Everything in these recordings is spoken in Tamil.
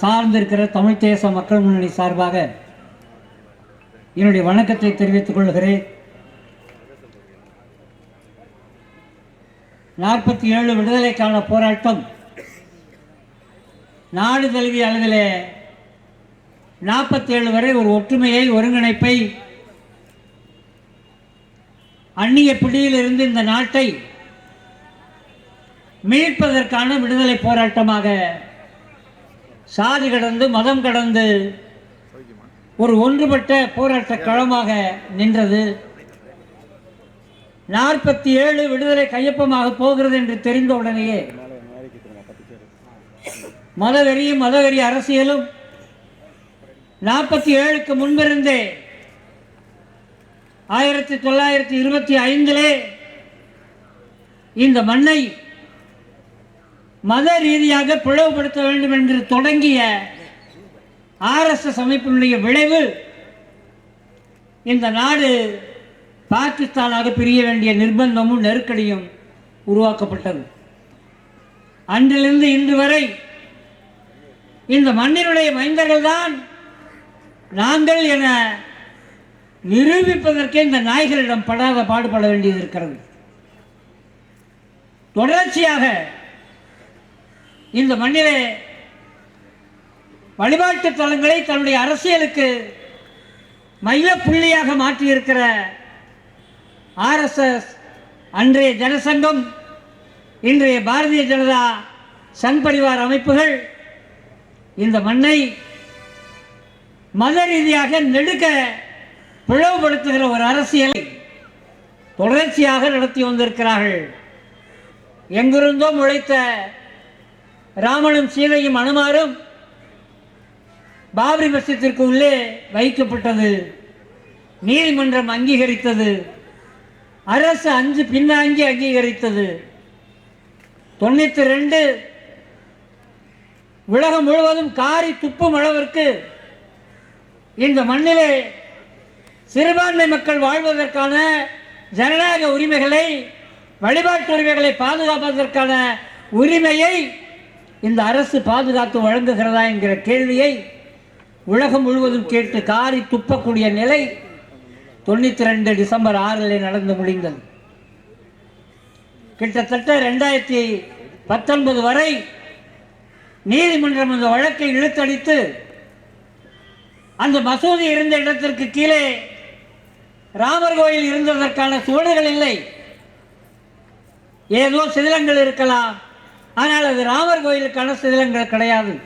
சார்ந்திருக்கிற தமிழ் தேச மக்கள் முன்னணி சார்பாக என்னுடைய வணக்கத்தை தெரிவித்துக் கொள்கிறேன். நாற்பத்தி ஏழு விடுதலைக்கான போராட்டம் நாடு தழுவிய அளவில் நாற்பத்தி ஏழு வரை ஒரு ஒற்றுமையை ஒருங்கிணைப்பை அந்நிய பிடியிலிருந்து இந்த நாட்டை மீட்பதற்கான விடுதலை போராட்டமாக சாதி கடந்து மதம் கடந்து ஒரு ஒன்றுபட்ட போராட்ட களமாக நின்றது. நாற்பத்தி ஏழு விடுதலை கையொப்பமாக போகிறது என்று தெரிந்த உடனேயே மதவெறியும் மதவெறி அரசியலும் நாற்பத்தி ஏழுக்கு முன்பிருந்தே ஆயிரத்தி தொள்ளாயிரத்தி இருபத்தி ஐந்திலே இந்த மண்ணை மத ரீதியாக பிளவுபடுத்த வேண்டும் என்று தொடங்கிய ஆர்எஸ்எஸ் அமைப்பினுடைய விளைவு இந்த நாடு பாகிஸ்தானாக பிரிய வேண்டிய நிர்பந்தமும் நெருக்கடியும் உருவாக்கப்பட்டது. அன்றிலிருந்து இன்று வரை இந்த மண்ணினுடைய மைந்தர்கள் தான் நாங்கள் என நிரூபிப்பதற்கே இந்த நாய்களிடம் படாத பாடுபட வேண்டியது இருக்கிறது. தொடர்ச்சியாக இந்த மண்ணிலே வழிபாட்டு தலங்களை தன்னுடைய அரசியலுக்கு மைய புள்ளியாக மாற்றியிருக்கிற ஆர்எஸ்எஸ் அன்றைய ஜனசங்கம் இன்றைய பாரதிய ஜனதா சங் பரிவார் அமைப்புகள் இந்த மண்ணை மத ரீதியாக நெடுக்க பிளவுபடுத்துகிற ஒரு அரசியலை தொடர்ச்சியாக நடத்தி வந்திருக்கிறார்கள். எங்கிருந்தோ முளைத்த ராமனும் சீதையும் அனுமாரும் பாபரி மஸ்ஜித்திற்கு உள்ளே வைக்கப்பட்டது. நீதிமன்றம் அங்கீகரித்தது. அரசு அஞ்சு பின்னாங்கி அங்கீகரித்தது. தொண்ணூத்தி ரெண்டு உலகம் முழுவதும் காரி துப்பும் அளவிற்கு இந்த மண்ணிலே சிறுபான்மை மக்கள் வாழ்வதற்கான ஜனநாயக உரிமைகளை வழிபாட்டு உரிமைகளை பாதுகாப்பதற்கான உரிமையை இந்த அரசு பாதுகாத்து வழங்குகிறதா என்கிற கேள்வியை உலகம் முழுவதும் கேட்டு காரி துப்பக்கூடிய நிலை தொண்ணூற்றி ரெண்டு டிசம்பர் ஆறில் நடந்து முடிந்தது. கிட்டத்தட்ட ரெண்டாயிரத்தி பத்தொன்பது வரை நீதிமன்றம் அந்த வழக்கை இழுத்தடித்து அந்த மசூதி இருந்த இடத்திற்கு கீழே ராமர் கோயில் இருந்ததற்கான சுவடுகள் இல்லை. ஏதோ சிதிலங்கள் இருக்கலாம். ஆனால் அது ராமர் கோயிலுக்கான சிதிலங்கள் கிடையாது.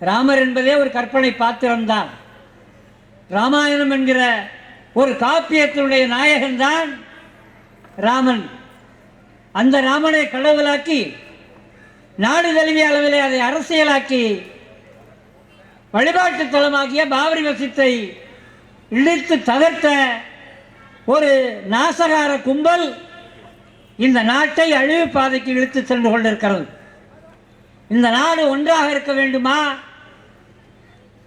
ராமர் என்பதே ஒரு கற்பனை பாத்திரம்தான். ராமாயணம் என்கிற ஒரு காப்பியத்தினுடைய நாயகன்தான் ராமன். அந்த ராமனை கடவுளாக்கி நாடு தழுவிய அளவிலே அதை அரசியலாக்கி வழிபாட்டு தலமாகிய பாபரி மசித்தை இழுத்து தகர்த்த ஒரு நாசகார கும்பல் இந்த நாட்டை அழிவு பாதைக்கு இழுத்து சென்று கொண்டிருக்கிறது. இந்த நாடு ஒன்றாக இருக்க வேண்டுமா?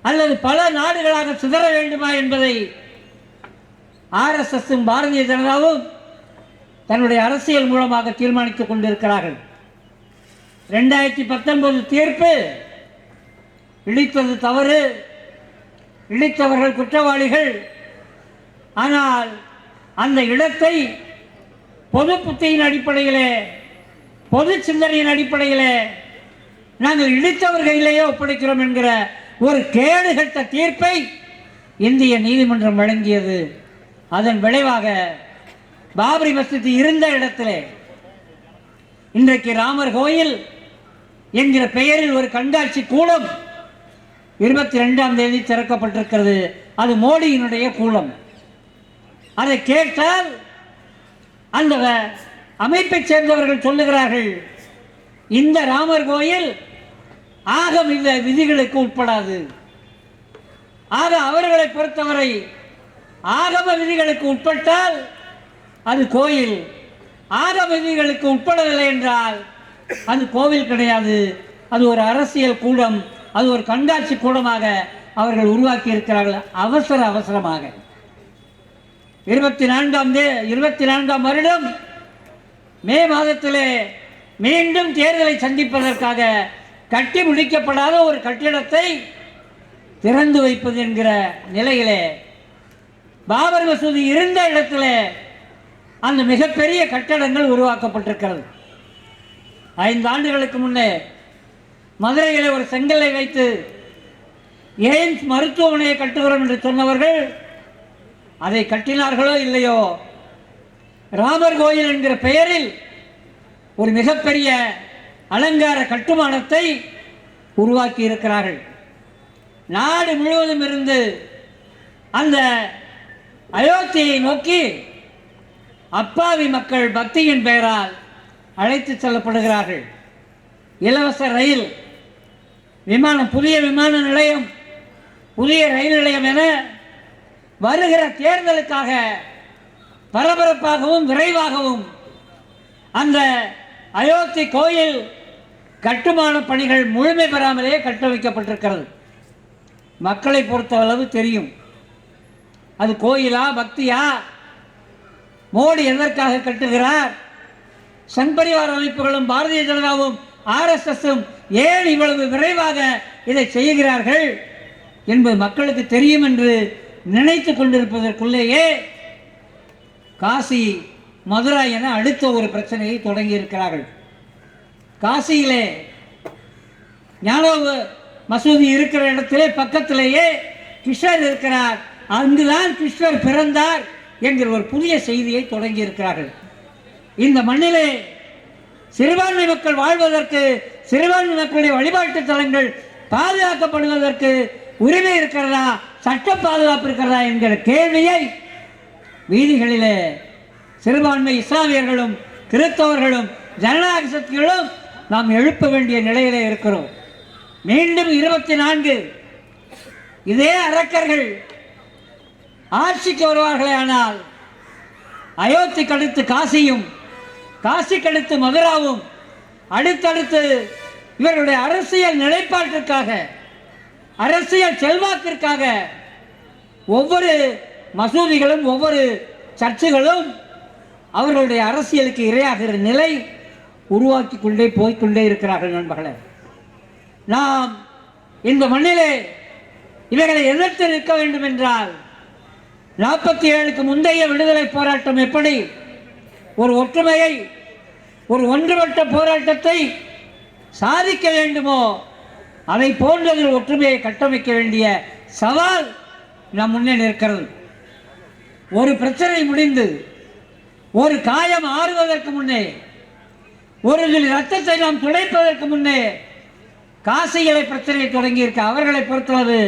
அல்லது பல நாடுகளாக சிதற வேண்டுமா என்பதை ஆர்எஸ்எஸும் பாரதிய ஜனதாவும் தன்னுடைய அரசியல் மூலமாக தீர்மானித்துக் கொண்டிருக்கிறார்கள். ரெண்டாயிரத்தி பத்தொன்பது தீர்ப்பு இழித்தது தவறு இழித்தவர்கள் குற்றவாளிகள். ஆனால் அந்த இடத்தை பொது புத்தியின் அடிப்படையிலே பொது சிந்தனையின் அடிப்படையிலே நாங்கள் இழித்தவர்களிலேயே ஒப்படைக்கிறோம் என்கிற ஒரு கேடுகட்ட தீர்ப்பை இந்திய நீதிமன்றம் வழங்கியது. அதன் விளைவாக பாபரி மஸ்ஜித் இருந்த இடத்திலே இன்றைக்கு ராமர் கோயில் என்கிற பெயரில் ஒரு கண்காட்சி கூடம் இருபத்தி ரெண்டாம் தேதி திறக்கப்பட்டிருக்கிறது. அது மோடியினுடைய கூலம் அதை கேட்டால் அந்த வ- அமைப்பைச் சேர்ந்தவர்கள் சொல்லுகிறார்கள் இந்த ராமர் கோயில் ஆகம் இந்த விதிகளுக்கு உட்படாது. ஆக அவர்களை பொறுத்தவரை ஆகம விதிகளுக்கு உட்பட்டால் அது கோயில். ஆகம விதிகளுக்கு உட்படவில்லை என்றால் அது கோவில் கிடையாது. அது ஒரு அரசியல் கூடம் அது ஒரு கண்காட்சி கூடமாக அவர்கள் உருவாக்கி இருக்கிறார்கள் அவசர அவசரமாக. இருபத்தி நான்காம் தே இருபத்தி நான்காம் வருடம் மே மாதத்திலே மீண்டும் தேர்தலை சந்திப்பதற்காக கட்டி முடிக்கப்படாத ஒரு கட்டிடத்தை திறந்து வைப்பது என்கிற நிலையிலே பாபர் மசூதி இருந்த இடத்துல அந்த மிகப்பெரிய கட்டடங்கள் உருவாக்கப்பட்டிருக்கிறது. ஐந்து ஆண்டுகளுக்கு முன்னே மதுரையில் ஒரு செங்கல்லை வைத்து எய்ம்ஸ் மருத்துவமனையை கட்டுகிறோம் என்று சொன்னவர்கள் அதை கட்டினார்களோ இல்லையோ? ராமர் கோயில் என்கிற பெயரில் ஒரு மிகப்பெரிய அலங்கார கட்டுமானத்தை உருவாக்கி இருக்கிறார்கள். நாடு முழுவதும் இருந்து அந்த அயோத்தியை நோக்கி அப்பாவி மக்கள் பக்தியின் பெயரால் அழைத்து செல்லப்படுகிறார்கள். இலவச ரயில் விமானம் புதிய விமான நிலையம் புதிய ரயில் நிலையம் என வருகிற தேர்தலுக்காக பரபரப்பாகவும் விரைவாகவும் அந்த அயோத்தி கோயில் கட்டுமான பணிகள் முழுமை பெறாமலே கட்டமைக்கப்பட்டிருக்கிறது. மக்களை பொறுத்தளவு தெரியும். அது கோயிலா பக்தியா? மோடி எதற்காக கட்டுகிறார்? சண்பரிவார் அமைப்புகளும் பாரதிய ஜனதாவும் ஆர்எஸ்எஸும் ஏன் இவ்வளவு விரைவாக இதை செய்கிறார்கள் என்பது மக்களுக்கு தெரியும் என்று நினைத்து கொண்டிருப்பதற்குள்ளேயே காசி மதுரா என அடுத்த ஒரு பிரச்சனையை தொடங்கி இருக்கிறார்கள் காசியிலே ஞான மசூதி இருக்கிற இடத்திலே பக்கத்திலேயே கிருஷ்ணர் இருக்கிறார். அங்குதான் கிருஷ்ணர் பிறந்தார் என்கிற ஒரு புதிய செய்தியை தொடங்கி இருக்கிறார்கள் இந்த மண்ணிலே சிறுபான்மை மக்கள் வாழ்வதற்கு சிறுபான்மை மக்களுடைய வழிபாட்டு தலங்கள் பாதுகாக்கப்படுவதற்கு உரிமை இருக்கிறதா? சட்ட பாதுகாப்பு இருக்கிறதா என்கிற கேள்வியை வீதிகளிலே சிறுபான்மை இஸ்லாமியர்களும் கிறிஸ்தவர்களும் ஜனநாயக சக்திகளும் நாம் எழுப்ப வேண்டிய நிலையிலே இருக்கிறோம். மீண்டும் இருபத்தி நான்கு. இதே அரக்கர்கள் ஆட்சிக்கு வருவார்களே ஆனால் அயோத்திக்கு அடுத்து காசியும் காசி கடுத்து மதுராவும் அடுத்தடுத்து இவர்களுடைய அரசியல் நிலைப்பாட்டிற்காக அரசியல் செல்வாக்கிற்காக ஒவ்வொரு மசூதிகளும் ஒவ்வொரு சர்ச்சுகளும் அவர்களுடைய அரசியலுக்கு இரையாகிற நிலை உருவாக்கி கொண்டே போய்க்கொண்டே இருக்கிறார்கள் நண்பர்களே. நாம் இந்த மண்ணிலே இவைகளை எதிர்த்து நிற்க வேண்டும் என்றால் நாற்பத்தி ஏழுக்கு முந்தைய விடுதலை போராட்டம் எப்படி? ஒரு ஒற்றுமையை ஒரு ஒன்றுபட்ட போராட்டத்தை சாதிக்க வேண்டுமோ? அதை போன்றதில் ஒற்றுமையை கட்டமைக்க வேண்டிய சவால் நம் முன்னே நிற்கிறது. ஒரு பிரச்சனை முடிந்து ஒரு காயம் ஆறுவதற்கு முன்னே ஒரு துளி ரத்தத்தை நாம் துடைப்பதற்கு முன்னே காசிகளை பிரச்சனை தொடங்கியிருக்க அவர்களை பொறுத்தளவு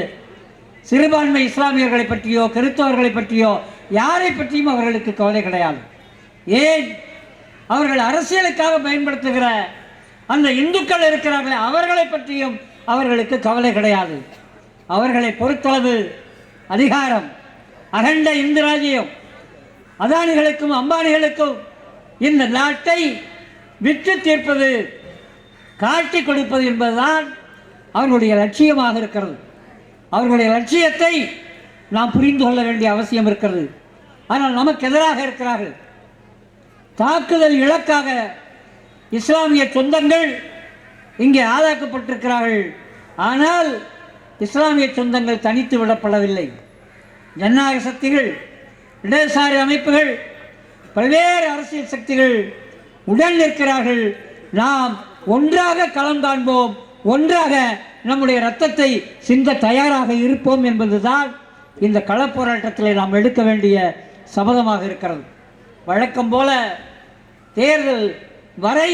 சிறுபான்மை இஸ்லாமியர்களை பற்றியோ கிறிஸ்தவர்களை பற்றியோ யாரை பற்றியும் அவர்களுக்கு கவலை கிடையாது. ஏன்? அவர்கள் அரசியலுக்காக பயன்படுத்துகிற அந்த இந்துக்கள் இருக்கிறார்களே அவர்களை பற்றியும் அவர்களுக்கு கவலை கிடையாது. அவர்களை பொறுத்தளவு அதிகாரம் அகண்ட இந்து ராஜ்யம் அதானிகளுக்கும் அம்பானிகளுக்கும் இந்த நாட்டை விற்று தீர்ப்பது காட்டி கொடுப்பது என்பதுதான் அவர்களுடைய லட்சியமாக இருக்கிறது. அவர்களுடைய லட்சியத்தை நாம் புரிந்து கொள்ள வேண்டிய அவசியம் இருக்கிறது. ஆனால் நமக்கு எதிராக இருக்கிறார்கள். தாக்குதல் இலக்காக இஸ்லாமிய சொந்தங்கள் இங்கே ஆதாக்கப்பட்டிருக்கிறார்கள் ஆனால் இஸ்லாமிய சொந்தங்கள் தனித்து விடப்படவில்லை. ஜனநாயக சக்திகள் இடதுசாரி அமைப்புகள் பல்வேறு அரசியல் சக்திகள் உடன் நிற்கிறார்கள். நாம் ஒன்றாக களம் காண்போம் ஒன்றாக நம்முடைய ரத்தத்தை சிந்த தயாராக இருப்போம் என்பதுதான் இந்த களப்போராட்டத்தில் நாம் எடுக்க வேண்டிய சபதமாக இருக்கிறது. வழக்கம் போல தேர்தல் வரை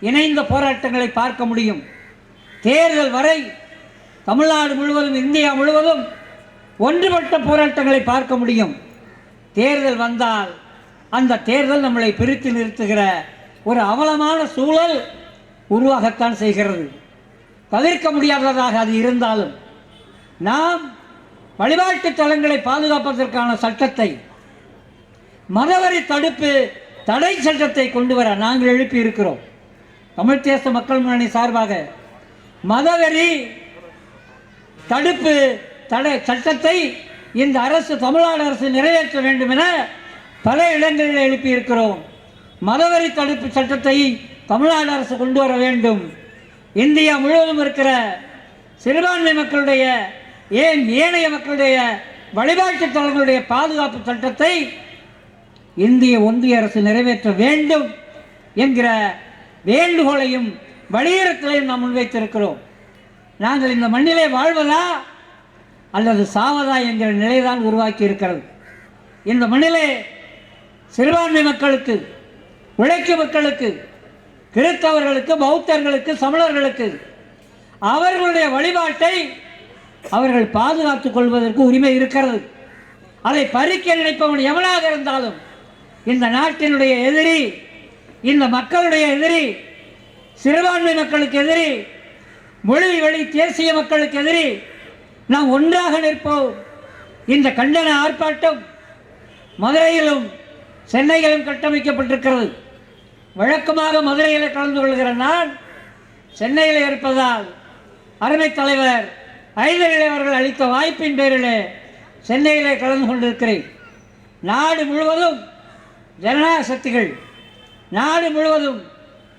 இணைந்த போராட்டங்களை பார்க்க முடியும். தேர்தல் வரை தமிழ்நாடு முழுவதும் இந்தியா முழுவதும் ஒன்றுபட்ட போராட்டங்களை பார்க்க முடியும். தேர்தல் வந்தால் அந்த தேர்தல் நம்மளை பிரித்து நிறுத்துகிற ஒரு அவலமான சூழல் உருவாகத்தான் செய்கிறது. தவிர்க்க முடியாததாக அது இருந்தாலும் நாம் வழிபாட்டு தலங்களை பாதுகாப்பதற்கான சட்டத்தை மதவரி தடுப்பு தடை சட்டத்தை கொண்டு வர நாங்கள் எழுப்பி இருக்கிறோம் தமிழ்தேச மக்கள் முன்னணி சார்பாக மதவெறி தடுப்பு தடை சட்டத்தை இந்த அரசு தமிழ்நாடு அரசு நிறைவேற்ற வேண்டும் என பல இடங்களில் எழுப்பியிருக்கிறோம். மதவெறி தடுப்பு சட்டத்தை தமிழ்நாடு அரசு கொண்டு வர வேண்டும். இந்தியா முழுவதும் இருக்கிற சிறுபான்மை மக்களுடைய ஏன் ஏனைய மக்களுடைய வழிபாட்டு தலங்களுடைய பாதுகாப்பு சட்டத்தை இந்திய ஒன்றிய அரசு நிறைவேற்ற வேண்டும் என்கிற வேண்டுகோளையும் வலியுறுத்தலையும் நாம் முன்வைத்திருக்கிறோம். நாங்கள் இந்த மண்ணிலே வாழ்வதா அல்லது சாவதா என்கிற நிலைதான் உருவாக்கி இருக்கிறது இந்த மண்ணிலே சிறுபான்மை மக்களுக்கு உழைக்கும் மக்களுக்கு கிறிஸ்தவர்களுக்கு பௌத்தர்களுக்கு சமணர்களுக்கு அவர்களுடைய வழிபாட்டை அவர்கள் பாதுகாத்துக் கொள்வதற்கு உரிமை இருக்கிறது. அதை பறிக்க நினைப்பவன் எவனாக இருந்தாலும் இந்த நாட்டினுடைய எதிரி இந்த மக்களுடைய எதிரி சிறுபான்மை மக்களுக்கு எதிரி மொழி வழி தேசிய மக்களுக்கு எதிரி நாம் ஒன்றாக நிற்போம். இந்த கண்டன ஆர்ப்பாட்டம் மதுரையிலும் சென்னையிலும் கட்டமைக்கப்பட்டிருக்கிறது. வழக்கமாக மதுரையில் கலந்து கொள்கிற நான் சென்னையில் இருப்பதால் அருமை தலைவர் ஐதரில் அவர்கள் அளித்த வாய்ப்பின் பேரிலே சென்னையிலே கலந்து கொண்டிருக்கிறேன். நாடு முழுவதும் ஜனநாயக சக்திகள் நாடு முழுவதும்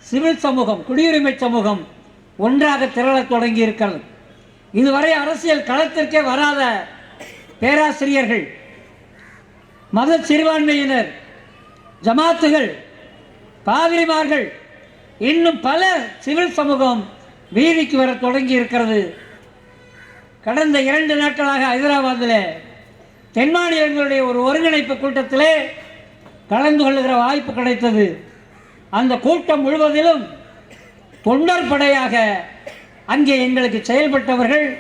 சிவில் சமூகம் குடியுரிமை சமூகம் ஒன்றாக திரளத் தொடங்கி இருக்கிறது இதுவரை அரசியல் களத்திற்கே வராத பேராசிரியர்கள் மத சிறுபான்மையினர் ஜமாத்துகள் பாதிரிமார்கள் இன்னும் பல சிவில் சமூகம் வீதிக்கு வர தொடங்கி இருக்கிறது கடந்த இரண்டு நாட்களாக ஹைதராபாத்தில் தென் மாநிலங்களுடைய ஒரு ஒருங்கிணைப்பு கூட்டத்திலே கலந்து கொள்ளுகிற வாய்ப்பு கிடைத்தது. அந்த கூட்டம் முழுவதிலும் தொண்டர் படையாக அங்கே எங்களுக்கு செயல்பட்டவர்கள்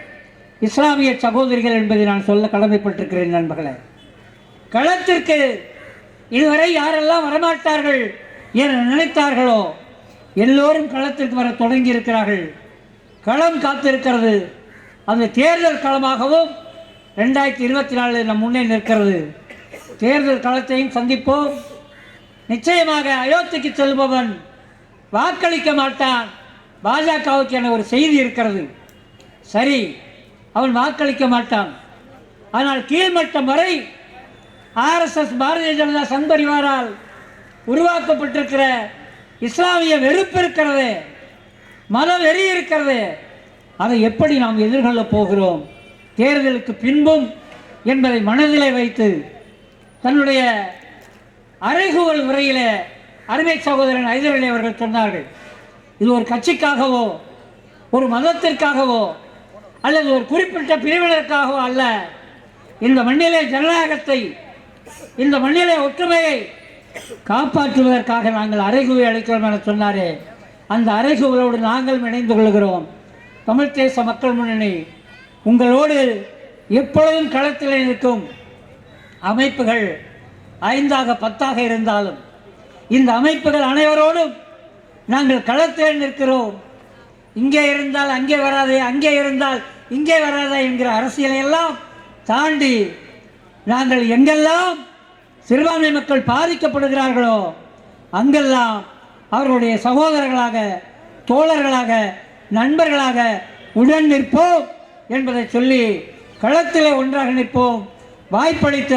இஸ்லாமிய சகோதரிகள் என்பதை நான் சொல்ல கடமைப்பட்டிருக்கிறேன் நண்பர்களே. களத்திற்கு இதுவரை யாரெல்லாம் வரமாட்டார்கள் என நினைத்தார்களோ எல்லோரும் களத்திற்கு வர தொடங்கி இருக்கிறார்கள் களம் காத்திருக்கிறது. அந்த தேர்தல் களமாகவும் ரெண்டாயிரத்தி இருபத்தி நாலு நம் முன்னே நிற்கிறது. தேர்தல் களத்தையும் சந்திப்போம். நிச்சயமாக அயோத்திக்கு செல்பவன் வாக்களிக்க மாட்டான். பாஜகவுக்கு என ஒரு செய்தி இருக்கிறது. சரி அவன் வாக்களிக்க மாட்டான். ஆனால் கீழ்மட்டம் வரை R S S Bharatiya Janata சங்பரிவாரால் உருவாக்கப்பட்டிருக்கிற இஸ்லாமிய வெறுப்பு இருக்கிறது மத வெறி இருக்கிறது. அதை எப்படி நாம் எதிர்கொள்ளப் போகிறோம்? தேர்தலுக்கு பின்பும் என்பதை மனதிலே வைத்து தன்னுடைய அறைகூவல் முறையில் அருமை சகோதரன் ஐதரலி அவர்கள் சொன்னார்கள் இது ஒரு கட்சிக்காகவோ ஒரு மதத்திற்காகவோ அல்லது ஒரு குறிப்பிட்ட பிரிவினருக்காகவோ அல்ல. இந்த மண்ணிலே ஜனநாயகத்தை இந்த மண்ணிலே ஒற்றுமையை காப்பாற்றுவதற்காக நாங்கள் அறைகூவி அளிக்கிறோம் என சொன்னாரே. அந்த அறைகூவலோடு நாங்களும் இணைந்து கொள்கிறோம். தமிழ் தேச மக்கள் முன்னணி உங்களோடு எப்பொழுதும் களத்தில் நிற்கும் அமைப்புகள் ஐந்தாக பத்தாக இருந்தாலும் இந்த அமைப்புகள் அனைவரோடும் நாங்கள் களத்தில் நிற்கிறோம். இங்கே இருந்தால் அங்கே வராதே அங்கே இருந்தால் இங்கே வராதே என்கிற அரசியலை எல்லாம் தாண்டி நாங்கள் எங்கெல்லாம் சிறுபான்மை மக்கள் பாதிக்கப்படுகிறார்களோ அங்கெல்லாம் அவர்களுடைய சகோதரர்களாக தோழர்களாக நண்பர்களாக உடன் நிற்போம் என்பதை சொல்லி களத்தில் ஒன்றாக நிற்போம். வாய்ப்பளித்த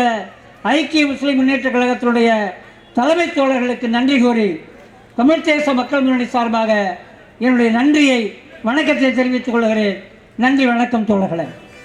ஐக்கிய முஸ்லிம் முன்னேற்ற கழகத்தினுடைய தலைமை தோழர்களுக்கு நன்றி கூறி தமிழ்த் தேச மக்கள் முன்னணி சார்பாக என்னுடைய நன்றியை வணக்கத்தை தெரிவித்துக் கொள்கிறேன். நன்றி வணக்கம் தோழர்களே.